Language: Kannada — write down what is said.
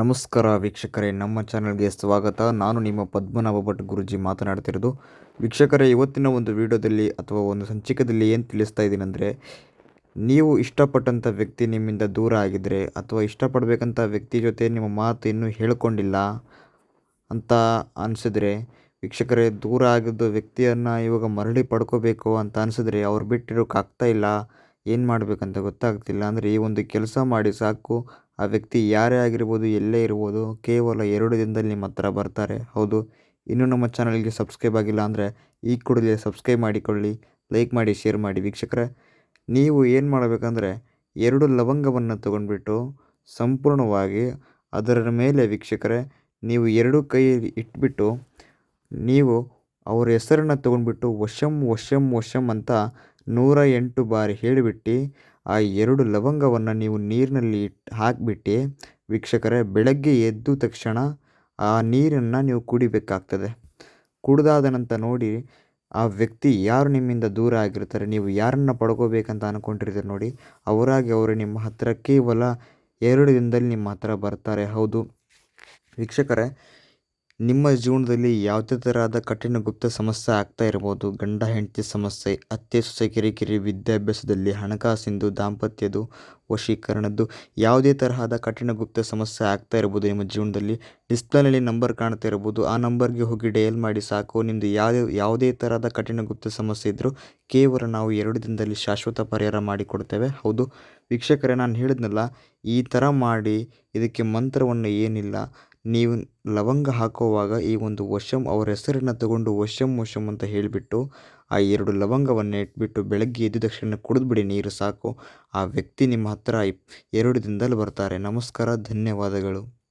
ನಮಸ್ಕಾರ ವೀಕ್ಷಕರೇ, ನಮ್ಮ ಚಾನಲ್ಗೆ ಸ್ವಾಗತ. ನಾನು ನಿಮ್ಮ ಪದ್ಮನಾಭ ಭಟ್ ಗುರುಜಿ ಮಾತನಾಡ್ತಿರೋದು. ವೀಕ್ಷಕರೇ, ಇವತ್ತಿನ ಒಂದು ವಿಡಿಯೋದಲ್ಲಿ ಅಥವಾ ಒಂದು ಸಂಚಿಕೆಯಲ್ಲಿ ಏನು ತಿಳಿಸ್ತಾ ಇದ್ದೀನಿ ಅಂದರೆ ನೀವು ಇಷ್ಟಪಟ್ಟಂಥ ವ್ಯಕ್ತಿ ನಿಮ್ಮಿಂದ ದೂರ ಆಗಿದ್ದರೆ ಅಥವಾ ಇಷ್ಟಪಡಬೇಕಂತ ವ್ಯಕ್ತಿ ಜೊತೆ ನಿಮ್ಮ ಮಾತು ಇನ್ನೂ ಹೇಳ್ಕೊಂಡಿಲ್ಲ ಅಂತ ಅನಿಸಿದ್ರೆ, ವೀಕ್ಷಕರೇ, ದೂರ ಆಗಿದ್ದ ವ್ಯಕ್ತಿಯನ್ನು ಇವಾಗ ಮರಳಿ ಪಡ್ಕೋಬೇಕು ಅಂತ ಅನಿಸಿದ್ರೆ ಅವ್ರು ಬಿಟ್ಟಿರೋಕ್ಕಾಗ್ತಾ ಇಲ್ಲ. ಏನು ಮಾಡಬೇಕಂತ ಗೊತ್ತಾಗ್ತಿಲ್ಲ. ಅಂದರೆ ಈ ಒಂದು ಕೆಲಸ ಮಾಡಿ ಸಾಕು ಆ ವ್ಯಕ್ತಿ ಯಾರೇ ಆಗಿರ್ಬೋದು, ಎಲ್ಲೇ ಇರ್ಬೋದು, ಕೇವಲ ಎರಡು ದಿನದಲ್ಲಿ ನಿಮ್ಮ ಹತ್ರ ಬರ್ತಾರೆ. ಹೌದು, ಇನ್ನೂ ನಮ್ಮ ಚಾನಲ್ಗೆ ಸಬ್ಸ್ಕ್ರೈಬ್ ಆಗಿಲ್ಲ ಅಂದರೆ ಈ ಕೂಡಲೇ ಸಬ್ಸ್ಕ್ರೈಬ್ ಮಾಡಿಕೊಳ್ಳಿ, ಲೈಕ್ ಮಾಡಿ, ಶೇರ್ ಮಾಡಿ ವೀಕ್ಷಕರೇ. ನೀವು ಏನು ಮಾಡಬೇಕಂದ್ರೆ ಎರಡು ಲವಂಗವನ್ನು ತಗೊಂಡ್ಬಿಟ್ಟು ಸಂಪೂರ್ಣವಾಗಿ ಅದರ ಮೇಲೆ ವೀಕ್ಷಕರೇ, ನೀವು ಎರಡು ಕೈ ಇಟ್ಬಿಟ್ಟು ನೀವು ಅವರ ಹೆಸರನ್ನು ತೊಗೊಂಡ್ಬಿಟ್ಟು ವಶಂ ವಶಂ ವಶಂ ಅಂತ ನೂರ ಎಂಟು ಬಾರಿ ಹೇಳಿಬಿಟ್ಟು ಆ ಎರಡು ಲವಂಗವನ್ನು ನೀವು ನೀರಿನಲ್ಲಿ ಇಟ್ಟು ಹಾಕಿಬಿಟ್ಟು ವೀಕ್ಷಕರೇ, ಬೆಳಗ್ಗೆ ಎದ್ದ ತಕ್ಷಣ ಆ ನೀರನ್ನು ನೀವು ಕುಡಿಬೇಕಾಗ್ತದೆ. ಕುಡಿದಾದ ನಂತರ ನೋಡಿ, ಆ ವ್ಯಕ್ತಿ ಯಾರು ನಿಮ್ಮಿಂದ ದೂರ ಆಗಿರ್ತಾರೆ, ನೀವು ಯಾರನ್ನು ಪಡ್ಕೋಬೇಕಂತ ಅಂದ್ಕೊಂಡಿರ್ತೀರಿ ನೋಡಿ, ಅವರಾಗಿ ಅವರು ನಿಮ್ಮ ಹತ್ತಿರ ಕೇವಲ ಎರಡು ದಿನದಲ್ಲಿ ನಿಮ್ಮ ಹತ್ರ ಬರ್ತಾರೆ. ಹೌದು. ವೀಕ್ಷಕರೇ ನಿಮ್ಮ ಜೀವನದಲ್ಲಿ ಯಾವುದೇ ಥರದ ಕಠಿಣ ಗುಪ್ತ ಸಮಸ್ಯೆ ಆಗ್ತಾ ಇರ್ಬೋದು. ಗಂಡ, ಹೆಂಡತಿ ಸಮಸ್ಯೆ, ಅತ್ತೆ, ಸೊಸೆ ಕಿರಿಕಿರಿ ವಿದ್ಯಾಭ್ಯಾಸದಲ್ಲಿ ಹಣಕಾಸಿಂದು ದಾಂಪತ್ಯದು ವಶೀಕರಣದ್ದು ಯಾವುದೇ ತರಹದ ಕಠಿಣ ಗುಪ್ತ ಸಮಸ್ಯೆ ಆಗ್ತಾ ಇರ್ಬೋದು. ನಿಮ್ಮ ಜೀವನದಲ್ಲಿ ಡಿಸ್ಪ್ಲೇನಲ್ಲಿ ನಂಬರ್ ಕಾಣ್ತಾ ಇರ್ಬೋದು. ಆ ನಂಬರ್ಗೆ ಹೋಗಿ ಡಯಲ್ ಮಾಡಿ ಸಾಕು. ನಿಮ್ಮದು ಯಾವುದೇ ಯಾವುದೇ ಥರದ ಕಠಿಣ ಗುಪ್ತ ಸಮಸ್ಯೆ ಇದ್ದರೂ ಕೇವಲ ನಾವು ಎರಡು ದಿನದಲ್ಲಿ ಶಾಶ್ವತ ಪರಿಹಾರ ಮಾಡಿಕೊಡ್ತೇವೆ. ಹೌದು. ವೀಕ್ಷಕರೇ, ನಾನು ಹೇಳಿದ್ನಲ್ಲ, ಈ ಥರ ಮಾಡಿ, ಇದಕ್ಕೆ ಮಂತ್ರವನ್ನು ಏನಿಲ್ಲ. ನೀವು ಲವಂಗ ಹಾಕುವಾಗ ಈ ಒಂದು ವಶಂ ಅವರ ಹೆಸರನ್ನು ತಗೊಂಡು ವಶಂ ವಶಂ ಅಂತ ಹೇಳಿಬಿಟ್ಟು ಆ ಎರಡು ಲವಂಗವನ್ನು ಇಟ್ಬಿಟ್ಟು ಬೆಳಗ್ಗೆ ಎದ್ದ ತಕ್ಷಣ ಕುಡಿದ್ಬಿಡಿ, ನೀರು ಸಾಕು. ಆ ವ್ಯಕ್ತಿ ನಿಮ್ಮ ಹತ್ತಿರ ಎರಡು ದಿನದಲ್ಲಿ ಬರ್ತಾರೆ. ನಮಸ್ಕಾರ, ಧನ್ಯವಾದಗಳು.